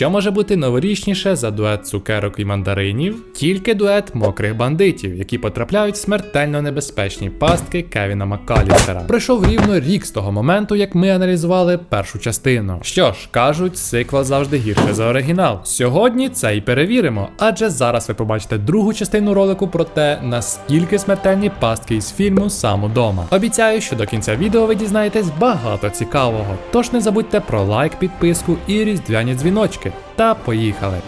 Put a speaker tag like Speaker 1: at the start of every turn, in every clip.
Speaker 1: що може бути новорічніше за дует цукерок і мандаринів? Тільки дует мокрих бандитів, які потрапляють в смертельно небезпечні пастки Кевіна Маккалістера. Пройшов рівно рік з того моменту, як ми аналізували першу частину. Що ж, кажуть, сиквел завжди гірше за оригінал. Сьогодні це і перевіримо, адже зараз ви побачите другу частину ролику про те, наскільки смертельні пастки із фільму сам удома. Обіцяю, що до кінця відео ви дізнаєтесь багато цікавого. Тож не забудьте про лайк, підписку і різдвяні дзвіночки. Та поїхали!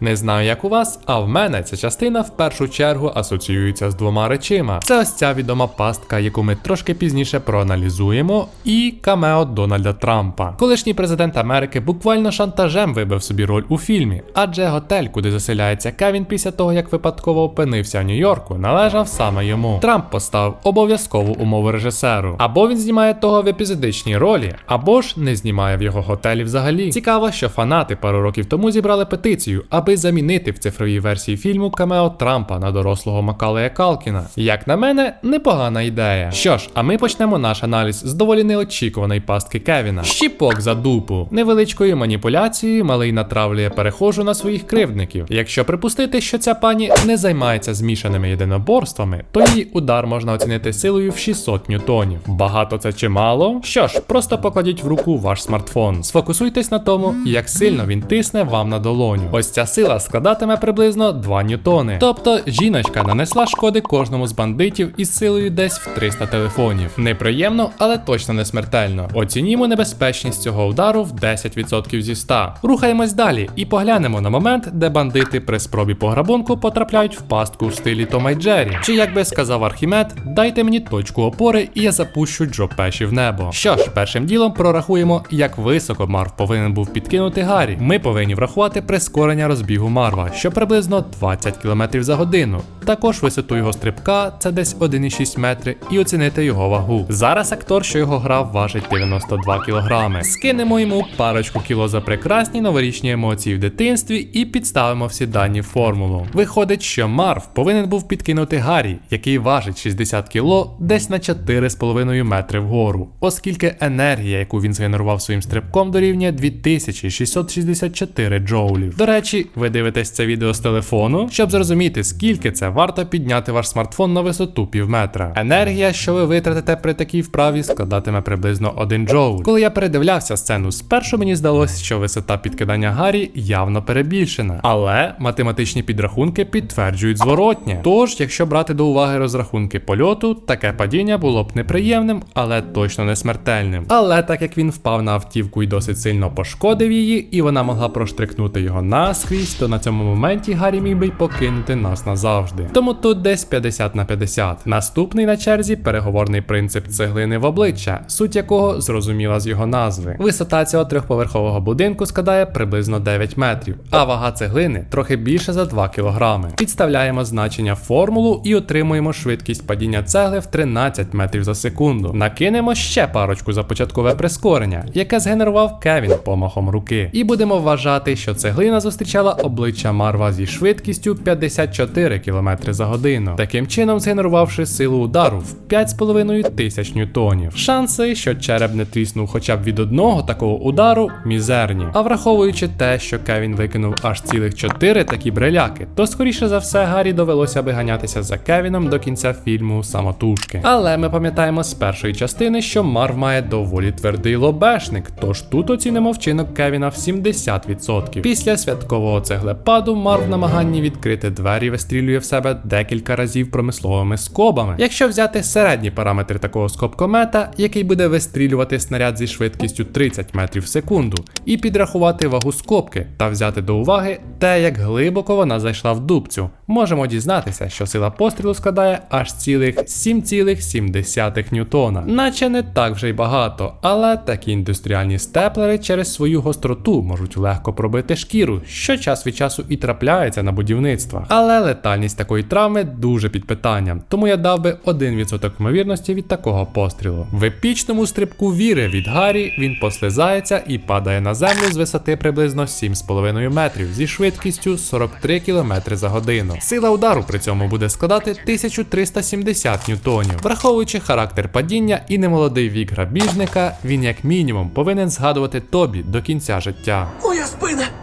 Speaker 1: Не знаю, як у вас, а в мене ця частина в першу чергу асоціюється з двома речима. Це ось ця відома пастка, яку ми трошки пізніше проаналізуємо, і камео Дональда Трампа. Колишній президент Америки буквально шантажем вибив собі роль у фільмі, адже готель, куди заселяється Кевін після того, як випадково опинився в Нью-Йорку, належав саме йому. Трамп поставив обов'язкову умову режисеру. Або він знімає того в епізодичній ролі, або ж не знімає в його готелі взагалі. Цікаво, що фанати пару років тому зібрали петицію, аби замінити в цифровій версії фільму камео Трампа на дорослого Макалея Калкіна. Як на мене, непогана ідея. Що ж, а ми почнемо наш аналіз з доволі неочікуваної пастки Кевіна. Щіпок за дупу. Невеличкою маніпуляцією малий натравлює перехожу на своїх кривдників. Якщо припустити, що ця пані не займається змішаними єдиноборствами, то її удар можна оцінити силою в 600 ньютонів. Багато це чи мало? Що ж, просто покладіть в руку ваш смартфон. Сфокусуйтесь на тому, як сильно він тисне вам на долоню. Ось ця сила складатиме приблизно 2 ньютони. Тобто жіночка нанесла шкоди кожному з бандитів із силою десь в 300 телефонів. Неприємно, але точно не смертельно. Оцінімо небезпечність цього удару в 10% зі 100. Рухаємось далі і поглянемо на момент, де бандити при спробі пограбунку потрапляють в пастку в стилі Тома й Джері. Чи як би сказав Архімед, дайте мені точку опори, і я запущу Джо Пеші в небо. Що ж, першим ділом прорахуємо, як високо Марв повинен був підкинути Гаррі. Ми повинні врахувати прискорення розбігу Марва, що приблизно 20 км за годину. Також висоту його стрибка це десь 1,6 метри, і оцінити його вагу. Зараз актор, що його грав, важить 92 кг. Скинемо йому парочку кіло за прекрасні новорічні емоції в дитинстві і підставимо всі дані в формулу. Виходить, що Марв повинен був підкинути Гаррі, який важить 60 кг, десь на 4,5 метри вгору, оскільки енергія, яку він згенерував своїм стрибком, дорівнює 2664 джоулів. До речі, ви дивитесь це відео з телефону, щоб зрозуміти, скільки це варто підняти ваш смартфон на висоту пів метра. Енергія, що ви витратите при такій вправі, складатиме приблизно 1 джоуль. Коли я передивлявся сцену, спершу мені здалося, що висота підкидання Гаррі явно перебільшена, але математичні підрахунки підтверджують зворотнє. Тож, якщо брати до уваги розрахунки польоту, таке падіння було б неприємним, але точно не смертельним. Але так як він впав на автівку і досить сильно пошкодив її, і вона могла проштрикнути його наскрізь, то на цьому моменті Гаррі міг би покинути нас назавжди. Тому тут десь 50 на 50. Наступний на черзі переговорний принцип цеглини в обличчя, суть якого зрозуміла з його назви. Висота цього трьохповерхового будинку складає приблизно 9 метрів, а вага цеглини трохи більше за 2 кілограми. Підставляємо значення формулу і отримуємо швидкість падіння цегли в 13 метрів за секунду. Накинемо ще парочку за початкове прискорення, яке згенерував Кевін помахом руки. І будемо вважати, що цеглина зустрічала обличчя Марва зі швидкістю 54 км за годину, таким чином згенерувавши силу удару в 5,5 тисяч ньютонів. Шанси, що череп не тріснув хоча б від одного такого удару, мізерні. А враховуючи те, що Кевін викинув аж цілих 4 такі бреляки, то скоріше за все Гаррі довелося би ганятися за Кевіном до кінця фільму самотужки. Але ми пам'ятаємо з першої частини, що Марв має доволі твердий лобешник, тож тут оцінимо вчинок Кевіна в 70%. Після святкового цеглепаду Марв в намаганні відкрити двері вистрілює в себе декілька разів промисловими скобами. Якщо взяти середні параметри такого скобкомета, який буде вистрілювати снаряд зі швидкістю 30 метрів в секунду, і підрахувати вагу скобки та взяти до уваги те, як глибоко вона зайшла в дубцю, можемо дізнатися, що сила пострілу складає аж цілих 7,7 ньютона. Наче не так вже й багато, але такі індустріальні степлери через свою гостроту можуть легко пробити шкіру, що часто час від часу і трапляється на будівництвах. Але летальність такої травми дуже під питанням, тому я дав би 1% ймовірності від такого пострілу. В епічному стрибку віри від Гаррі він послизається і падає на землю з висоти приблизно 7,5 метрів зі швидкістю 43 км за годину. Сила удару при цьому буде складати 1370 ньютонів. Враховуючи характер падіння і немолодий вік грабіжника, він як мінімум повинен згадувати Тобі до кінця життя.
Speaker 2: Моя спина!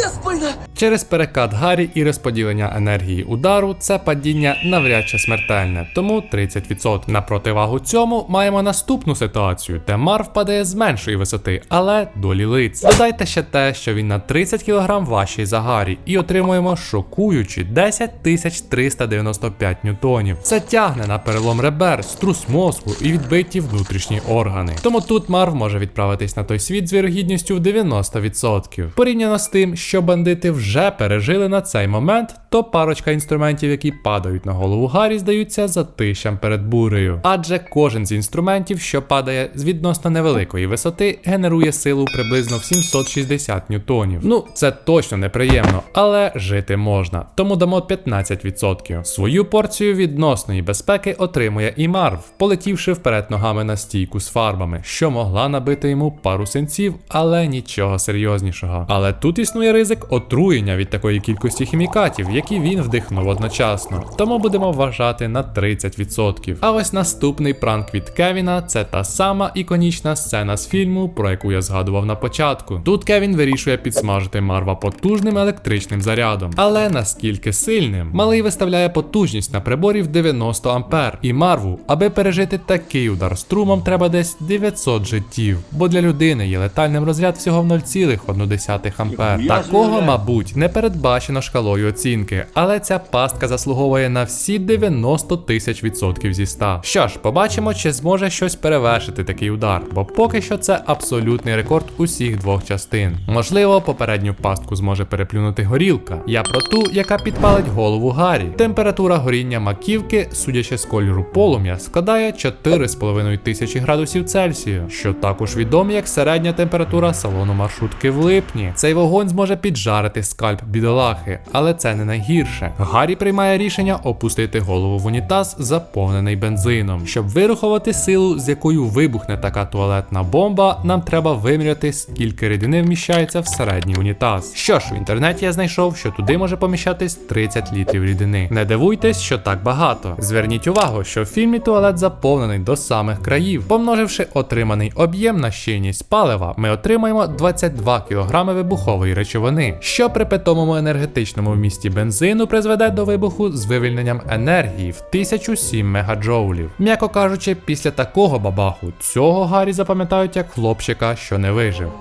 Speaker 2: Моя спина!
Speaker 1: Через перекат Гаррі і розподілення енергії удару це падіння навряд чи смертельне, тому 30%. На противагу цьому маємо наступну ситуацію, де Марв падає з меншої висоти, але долі лиць. Додайте ще те, що він на 30 кг важчий за Гаррі, і отримуємо шокуючі 10 395 ньютонів. Це тягне на перелом ребер, струс мозку і відбиті внутрішні органи. Тому тут Марв може відправитись на той світ з вірогідністю в 90%. Порівняно з тим, що бандити вже пережили на цей момент, то парочка інструментів, які падають на голову Гаррі, здаються затищем перед бурею. Адже кожен з інструментів, що падає з відносно невеликої висоти, генерує силу приблизно в 760 ньютонів. Ну, це точно неприємно, але жити можна. Тому дамо 15%. Свою порцію відносної безпеки отримує і Марв, полетівши вперед ногами на стійку з фарбами, що могла набити йому пару синців, але нічого серйознішого. Але тут існує ризик отруєння від такої кількості хімікатів, які він вдихнув одночасно. Тому будемо вважати на 30%. А ось наступний пранк від Кевіна це та сама іконічна сцена з фільму, про яку я згадував на початку. Тут Кевін вирішує підсмажити Марва потужним електричним зарядом. Але наскільки сильним? Малий виставляє потужність на приборі в 90 ампер. І Марву, аби пережити такий удар струмом, треба десь 900 життів. Бо для людини є летальним розряд всього в 0,1 ампер. Такого,
Speaker 2: собі.
Speaker 1: Мабуть, не передбачено шкалою оцінки, але ця пастка заслуговує на всі 90 тисяч відсотків зі 100. Що ж, побачимо, чи зможе щось перевершити такий удар, бо поки що це абсолютний рекорд усіх двох частин. Можливо, попередню пастку зможе переплюнути горілка. Я про ту, яка підпалить голову Гаррі. Температура горіння маківки, судячи з кольору полум'я, складає 4,5 тисячі градусів Цельсію, що також відомо як середня температура салону маршрутки в липні. Цей вогонь зможе піджарити скальп бідолахи, але це не найгірше. Гаррі приймає рішення опустити голову в унітаз, заповнений бензином. Щоб вирахувати силу, з якою вибухне така туалетна бомба, нам треба виміряти, скільки рідини вміщається в середній унітаз. Що ж, в інтернеті я знайшов, що туди може поміщатись 30 літрів рідини. Не дивуйтесь, що так багато. Зверніть увагу, що в фільмі туалет заповнений до самих країв. Помноживши отриманий об'єм на щільність палива, ми отримаємо 22 кг вибухової речовини, що при питомому енергетичному вмісті бензину призведе до вибуху з вивільненням енергії в 1007 мегаджоулів. М'яко кажучи, після такого бабаху цього Гаррі запам'ятають як хлопчика, що не вижив.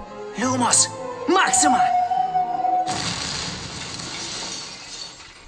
Speaker 2: Люмос! Максима!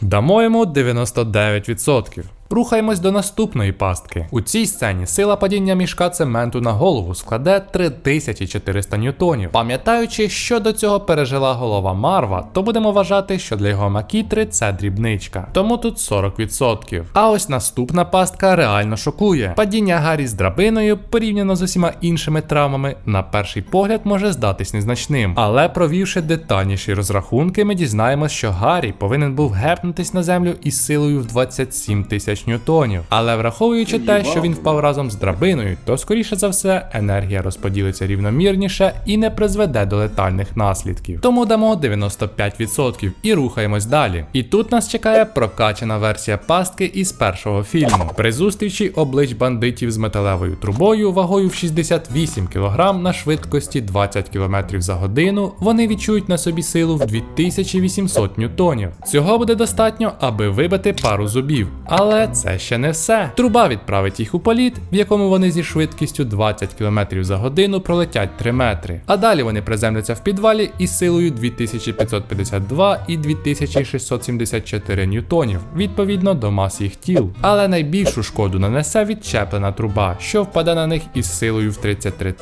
Speaker 1: Дамо йому 99%. Рухаємось до наступної пастки. У цій сцені сила падіння мішка цементу на голову складе 3400 ньютонів. Пам'ятаючи, що до цього пережила голова Марва, то будемо вважати, що для його макітри це дрібничка. Тому тут 40%. А ось наступна пастка реально шокує. Падіння Гаррі з драбиною, порівняно з усіма іншими травмами, на перший погляд може здатись незначним. Але провівши детальніші розрахунки, ми дізнаємось, що Гаррі повинен був гепнутись на землю із силою в 27 тисяч ньютонів. Але враховуючи те, що він впав разом з драбиною, то скоріше за все енергія розподілиться рівномірніше і не призведе до летальних наслідків. Тому дамо 95% і рухаємось далі. І тут нас чекає прокачана версія пастки із першого фільму. При зустрічі облич бандитів з металевою трубою вагою в 68 кг на швидкості 20 км за годину, вони відчують на собі силу в 2800 ньютонів. Цього буде достатньо, аби вибити пару зубів. Але це ще не все. Труба відправить їх у політ, в якому вони зі швидкістю 20 км за годину пролетять 3 метри. А далі вони приземляться в підвалі із силою 2552 і 2674 ньютонів, відповідно до мас їх тіл. Але найбільшу шкоду нанесе відчеплена труба, що впаде на них із силою в 33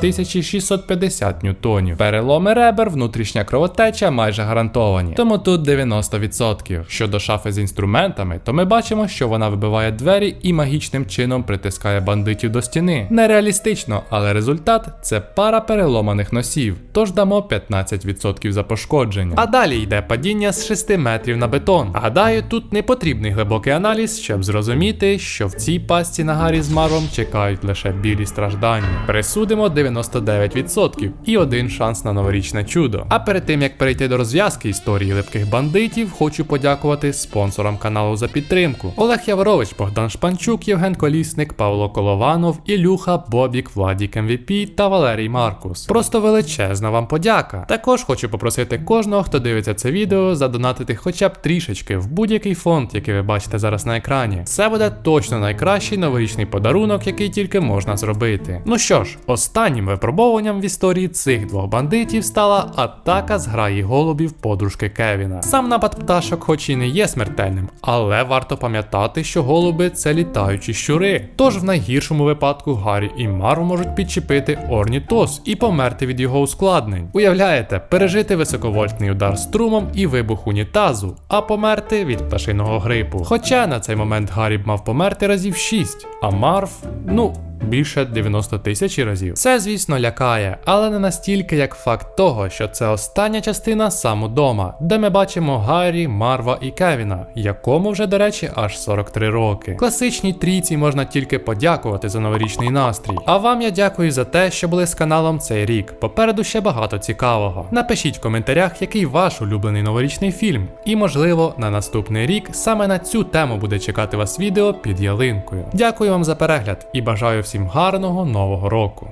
Speaker 1: 650 ньютонів. Переломи ребер, внутрішня кровотеча майже гарантовані. Тому тут 90%. Щодо шафи з інструментами, то ми бачимо, що вона вибиває забиває двері і магічним чином притискає бандитів до стіни. Нереалістично, але результат це пара переломаних носів, тож дамо 15% за пошкодження. А далі йде падіння з 6 метрів на бетон. Гадаю, тут не потрібний глибокий аналіз, щоб зрозуміти, що в цій пастці на Гаррі з Марвом чекають лише білі страждання. Присудимо 99% і один шанс на новорічне чудо. А перед тим як перейти до розв'язки історії липких бандитів, хочу подякувати спонсорам каналу за підтримку: Олег Яворович, Богдан Шпанчук, Євген Колісник, Павло Колованов, Ілюха, Бобік, Владік МВП та Валерій Маркус. Просто величезна вам подяка. Також хочу попросити кожного, хто дивиться це відео, задонатити хоча б трішечки в будь-який фонд, який ви бачите зараз на екрані. Це буде точно найкращий новорічний подарунок, який тільки можна зробити. Ну що ж, останнім випробовуванням в історії цих двох бандитів стала атака з граї голубів подружки Кевіна. Сам напад пташок, хоч і не є смертельним, але варто пам'ятати, що голуби це літаючі щури. Тож в найгіршому випадку Гаррі і Марв можуть підчепити орнітоз і померти від його ускладнень. Уявляєте, пережити високовольтний удар струмом і вибух унітазу, а померти від пташиного грипу. Хоча на цей момент Гаррі б мав померти разів 6, а Марв, ну. Більше 90 тисяч разів. Це, звісно, лякає, але не настільки, як факт того, що це остання частина сам удома, де ми бачимо Гаррі, Марва і Кевіна, якому вже, до речі, аж 43 роки. Класичній трійці можна тільки подякувати за новорічний настрій. А вам я дякую за те, що були з каналом цей рік. Попереду ще багато цікавого. Напишіть в коментарях, який ваш улюблений новорічний фільм. І, можливо, на наступний рік саме на цю тему буде чекати вас відео під ялинкою. Дякую вам за перегляд і бажаю всім гарного нового року.